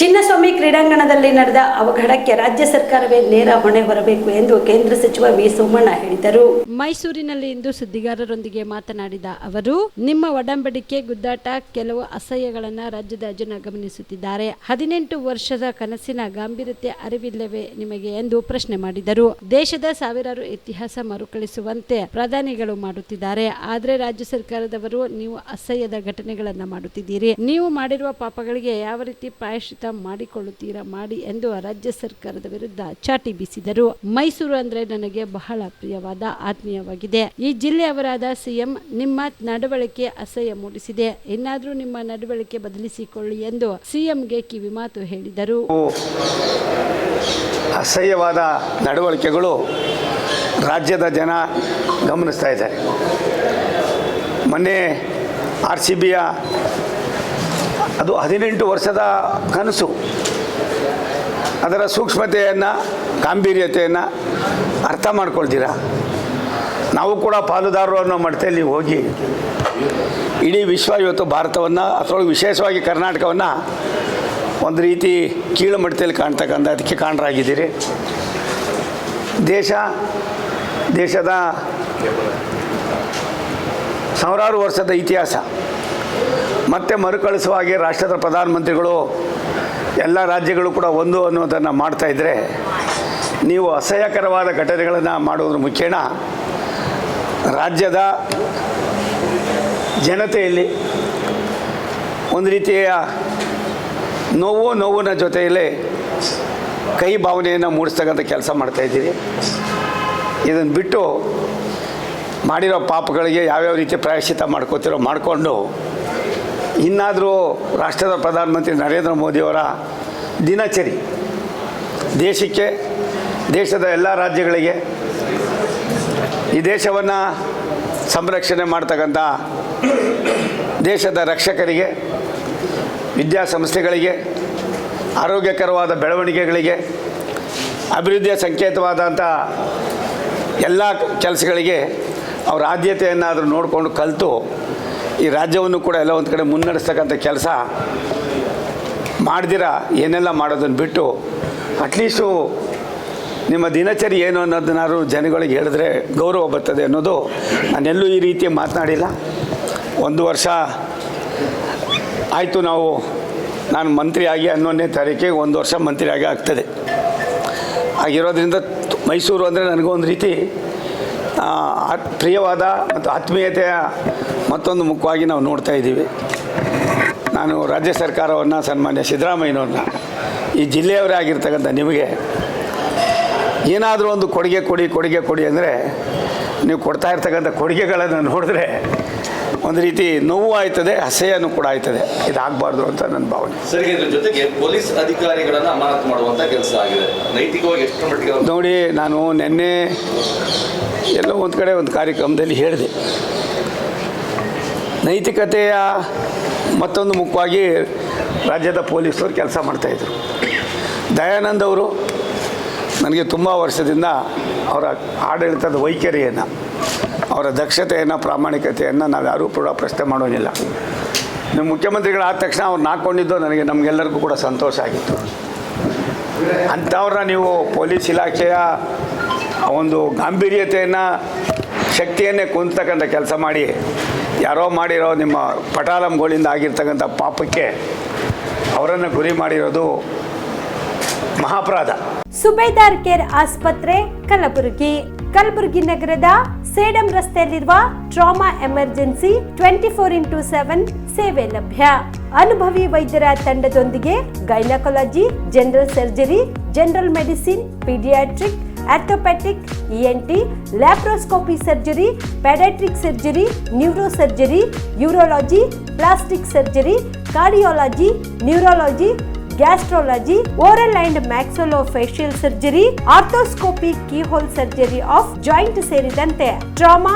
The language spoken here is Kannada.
ಚಿನ್ನಸ್ವಾಮಿ ಕ್ರೀಡಾಂಗಣದಲ್ಲಿ ನಡೆದ ಅವಘಡಕ್ಕೆ ರಾಜ್ಯ ಸರ್ಕಾರವೇ ನೇರ ಹೊಣೆ ಹೊರಬೇಕು ಎಂದು ಕೇಂದ್ರ ಸಚಿವ ವಿ ಸೋಮಣ್ಣ ಹೇಳಿದರು. ಮೈಸೂರಿನಲ್ಲಿ ಇಂದು ಸುದ್ದಿಗಾರರೊಂದಿಗೆ ಮಾತನಾಡಿದ ಅವರು, ನಿಮ್ಮ ಒಡಂಬಡಿಕೆ, ಗುದ್ದಾಟ ಕೆಲವು ಅಸಹ್ಯಗಳನ್ನ ರಾಜ್ಯದ ಜನ ಗಮನಿಸುತ್ತಿದ್ದಾರೆ. ಹದಿನೆಂಟು ವರ್ಷದ ಕನಸಿನ ಗಾಂಭೀರ್ಯತೆ ಅರಿವಿಲ್ಲವೇ ನಿಮಗೆ ಎಂದು ಪ್ರಶ್ನೆ ಮಾಡಿದರು. ದೇಶದ ಸಾವಿರಾರು ಇತಿಹಾಸ ಮರುಕಳಿಸುವಂತೆ ಪ್ರಧಾನಿಗಳು ಮಾಡುತ್ತಿದ್ದಾರೆ. ಆದ್ರೆ ರಾಜ್ಯ ಸರ್ಕಾರದವರು, ನೀವು ಅಸಹ್ಯದ ಘಟನೆಗಳನ್ನ ಮಾಡುತ್ತಿದ್ದೀರಿ. ನೀವು ಮಾಡಿರುವ ಪಾಪಗಳಿಗೆ ಯಾವ ರೀತಿ ಪ್ರಾಯಶ್ಚಿತ ಮಾಡಿಕೊಳ್ಳುತ್ತೀರಾ? ಮಾಡಿ ಎಂದು ರಾಜ್ಯ ಸರ್ಕಾರದ ವಿರುದ್ಧ ಚಾಟಿ ಬೀಸಿದರು. ಮೈಸೂರು ಅಂದ್ರೆ ನನಗೆ ಬಹಳ ಪ್ರಿಯವಾದ, ಆತ್ಮೀಯವಾಗಿದೆ. ಈ ಜಿಲ್ಲೆಯವರಾದ ಸಿಎಂ, ನಿಮ್ಮ ನಡವಳಿಕೆ ಅಸಹ್ಯ ಮೂಡಿಸಿದೆ. ಇನ್ನಾದರೂ ನಿಮ್ಮ ನಡವಳಿಕೆ ಬದಲಿಸಿಕೊಳ್ಳಿ ಎಂದು ಸಿಎಂಗೆ ಕಿವಿ ಮಾತು ಹೇಳಿದರು. ಅಸಹ್ಯವಾದ ನಡವಳಿಕೆಗಳು ರಾಜ್ಯದ ಜನ ಗಮನಿಸ್ತಾ ಇದ್ದಾರೆ. ಮೊನ್ನೆ ಆರ್ ಸಿ ಬಿಯ ಅದು ಹದಿನೆಂಟು ವರ್ಷದ ಕನಸು. ಅದರ ಸೂಕ್ಷ್ಮತೆಯನ್ನು, ಗಾಂಭೀರ್ಯತೆಯನ್ನು ಅರ್ಥ ಮಾಡ್ಕೊಳ್ತೀರಾ? ನಾವು ಕೂಡ ಪಾಲುದಾರರು ಅನ್ನೋ ಮಟ್ಟದಲ್ಲಿ ಹೋಗಿ ಇಡೀ ವಿಶ್ವ ಇವತ್ತು ಭಾರತವನ್ನು, ಅದರೊಳಗೆ ವಿಶೇಷವಾಗಿ ಕರ್ನಾಟಕವನ್ನು ಒಂದು ರೀತಿ ಕೀಳು ಮಟ್ಟದಲ್ಲಿ ಕಾಣ್ತಕ್ಕಂಥ, ಅದಕ್ಕೆ ಕಾಣರಾಗಿದ್ದೀರಿ. ದೇಶ, ದೇಶದ ಸಾವಿರಾರು ವರ್ಷದ ಇತಿಹಾಸ. ಮತ್ತೆ ಮರುಕಳಿಸುವ ಹಾಗೆ ರಾಷ್ಟ್ರದ ಪ್ರಧಾನಮಂತ್ರಿಗಳು ಎಲ್ಲ ರಾಜ್ಯಗಳು ಕೂಡ ಒಂದು ಅನ್ನೋದನ್ನು ಮಾಡ್ತಾ ಇದ್ದರೆ ನೀವು ಅಸಹ್ಯಕರವಾದ ಘಟನೆಗಳನ್ನು ಮಾಡೋದ್ರ ಮುಖೇನ ರಾಜ್ಯದ ಜನತೆಯಲ್ಲಿ ಒಂದು ರೀತಿಯ ನೋವು ನೋವಿನ ಜೊತೆಯಲ್ಲಿ ಕೈ ಭಾವನೆಯನ್ನು ಮೂಡಿಸ್ತಕ್ಕಂಥ ಕೆಲಸ ಮಾಡ್ತಾಯಿದ್ದೀರಿ ಇದನ್ನು ಬಿಟ್ಟು ಮಾಡಿರೋ ಪಾಪಗಳಿಗೆ ಯಾವ್ಯಾವ ರೀತಿ ಪ್ರಾಯಶ್ಚಿತ ಮಾಡ್ಕೋತಿರೋ ಮಾಡಿಕೊಂಡು ಇನ್ನಾದರೂ ರಾಷ್ಟ್ರದ ಪ್ರಧಾನಮಂತ್ರಿ ನರೇಂದ್ರ ಮೋದಿಯವರ ದಿನಚರಿ ದೇಶಕ್ಕೆ, ದೇಶದ ಎಲ್ಲ ರಾಜ್ಯಗಳಿಗೆ ಈ ದೇಶವನ್ನು ಸಂರಕ್ಷಣೆ ಮಾಡ್ತಕ್ಕಂಥ ದೇಶದ ರಕ್ಷಕರಿಗೆ, ವಿದ್ಯಾಸಂಸ್ಥೆಗಳಿಗೆ, ಆರೋಗ್ಯಕರವಾದ ಬೆಳವಣಿಗೆಗಳಿಗೆ, ಅಭಿವೃದ್ಧಿಯ ಸಂಕೇತವಾದಂಥ ಎಲ್ಲ ಕೆಲಸಗಳಿಗೆ ಅವರ ಆದ್ಯತೆಯನ್ನಾದರೂ ನೋಡಿಕೊಂಡು ಕಲಿತು ಈ ರಾಜ್ಯವನ್ನು ಕೂಡ ಎಲ್ಲ ಒಂದು ಕಡೆ ಮುನ್ನಡೆಸ್ತಕ್ಕಂಥ ಕೆಲಸ ಮಾಡ್ದಿರ, ಏನೆಲ್ಲ ಮಾಡೋದನ್ನು ಬಿಟ್ಟು ಅಟ್ಲೀಸ್ಟು ನಿಮ್ಮ ದಿನಚರಿ ಏನು ಅನ್ನೋದನ್ನಾದ್ರು ಜನಗಳಿಗೆ ಹೇಳಿದ್ರೆ ಗೌರವ ಬರ್ತದೆ ಅನ್ನೋದು ನಾನೆಲ್ಲೂ ಈ ರೀತಿ ಮಾತನಾಡಿಲ್ಲ. ಒಂದು ವರ್ಷ ಆಯಿತು ನಾವು, ನಾನು ಮಂತ್ರಿಯಾಗಿ ಹನ್ನೊಂದನೇ ತಾರೀಕಿಗೆ ಒಂದು ವರ್ಷ ಮಂತ್ರಿಯಾಗಿ ಆಗ್ತದೆ. ಆಗಿರೋದ್ರಿಂದ ಮೈಸೂರು ಅಂದರೆ ನನಗೊಂದು ರೀತಿ ಪ್ರಿಯವಾದ ಮತ್ತು ಆತ್ಮೀಯತೆಯ ಮತ್ತೊಂದು ಮುಖವಾಗಿ ನಾವು ನೋಡ್ತಾ ಇದ್ದೀವಿ. ನಾನು ರಾಜ್ಯ ಸರ್ಕಾರವನ್ನು ಸನ್ಮಾನ್ಯ ಸಿದ್ದರಾಮಯ್ಯನವ್ರನ್ನ. ಈ ಜಿಲ್ಲೆಯವರೇ ಆಗಿರ್ತಕ್ಕಂಥ ನಿಮಗೆ ಏನಾದರೂ ಒಂದು ಕೊಡುಗೆ ಕೊಡಿ ಕೊಡುಗೆ ಕೊಡಿ ಅಂದರೆ ನೀವು ಕೊಡ್ತಾ ಇರ್ತಕ್ಕಂಥ ಕೊಡುಗೆಗಳನ್ನು ನೋಡಿದ್ರೆ ಒಂದು ರೀತಿ ನೋವು ಆಯ್ತದೆ ಹಸೆಯನ್ನು ಕೂಡ ಆಯ್ತದೆ. ಇದಾಗಬಾರ್ದು ಅಂತ ನನ್ನ ಭಾವನೆ. ಇದ್ರ ಜೊತೆಗೆ ಪೊಲೀಸ್ ಅಧಿಕಾರಿಗಳನ್ನು ಅಮಾನತು ಮಾಡುವಂತ ಕೆಲಸ ಆಗಿದೆ. ನೈತಿಕವಾಗಿ ಎಷ್ಟು ಮಟ್ಟಿಗೆ ನೋಡಿ ನಾನು ನಿನ್ನೆ ಎಲ್ಲೋ ಒಂದು ಕಡೆ ಒಂದು ಕಾರ್ಯಕ್ರಮದಲ್ಲಿ ಹೇಳಿದೆ. ನೈತಿಕತೆಯ ಮತ್ತೊಂದು ಮುಖವಾಗಿ ರಾಜ್ಯದ ಪೊಲೀಸರು ಕೆಲಸ ಮಾಡ್ತಾಯಿದ್ರು ದಯಾನಂದ್ ಅವರು ನನಗೆ ತುಂಬ ವರ್ಷದಿಂದ ಅವರ ಆಡಳಿತದ ವೈಖರಿಯನ್ನು, ಅವರ ದಕ್ಷತೆಯನ್ನು, ಪ್ರಾಮಾಣಿಕತೆಯನ್ನು ನಾವು ಯಾರೂ ಕೂಡ ಪ್ರಶ್ನೆ ಮಾಡೋನಿಲ್ಲ ನಿಮ್ಮ ಮುಖ್ಯಮಂತ್ರಿಗಳಾದ ತಕ್ಷಣ ಅವ್ರನ್ನ ಹಾಕ್ಕೊಂಡಿದ್ದು ನನಗೆ ನಮಗೆಲ್ಲರಿಗೂ ಕೂಡ ಸಂತೋಷ ಆಗಿತ್ತು. ಅಂಥವ್ರನ್ನ ನೀವು ಪೊಲೀಸ್ ಇಲಾಖೆಯ ಒಂದು ಗಾಂಭೀರ್ಯತೆಯನ್ನು, ಶಕ್ತಿಯನ್ನೇ ಕುಂತಕ್ಕಂಥ ಕೆಲಸ ಮಾಡಿ ಯಾರೋ ಮಾಡಿರೋ ನಿಮ್ಮ ಪಟಾಲಂಗಳಿಂದ ಆಗಿರ್ತಕ್ಕಂಥ ಪಾಪಕ್ಕೆ ಅವರನ್ನು ಗುರಿ ಮಾಡಿರೋದು ಮಹಾಪರಾಧ. ಸುಬೇದಾರ್ ಕೇರ್ ಆಸ್ಪತ್ರೆ, ಕಲಬುರಗಿ. ಕಲಬುರಗಿ ನಗರದ ಸೇಡಂ ರಸ್ತೆಯಲ್ಲಿರುವ trauma emergency twenty four into seven ಸೇವೆ ಲಭ್ಯ. ಅನುಭವಿ ವೈದ್ಯರ ತಂಡದೊಂದಿಗೆ gynaecology, general surgery, general medicine, paediatric orthopaedic ENT laparoscopy surgery paediatric surgery neuro surgery urology plastic surgery cardiology neurology gastrology oral and maxillofacial surgery arthroscopy keyhole surgery of joint ಸೇರಿದಂತೆ ಟ್ರಾಮಾ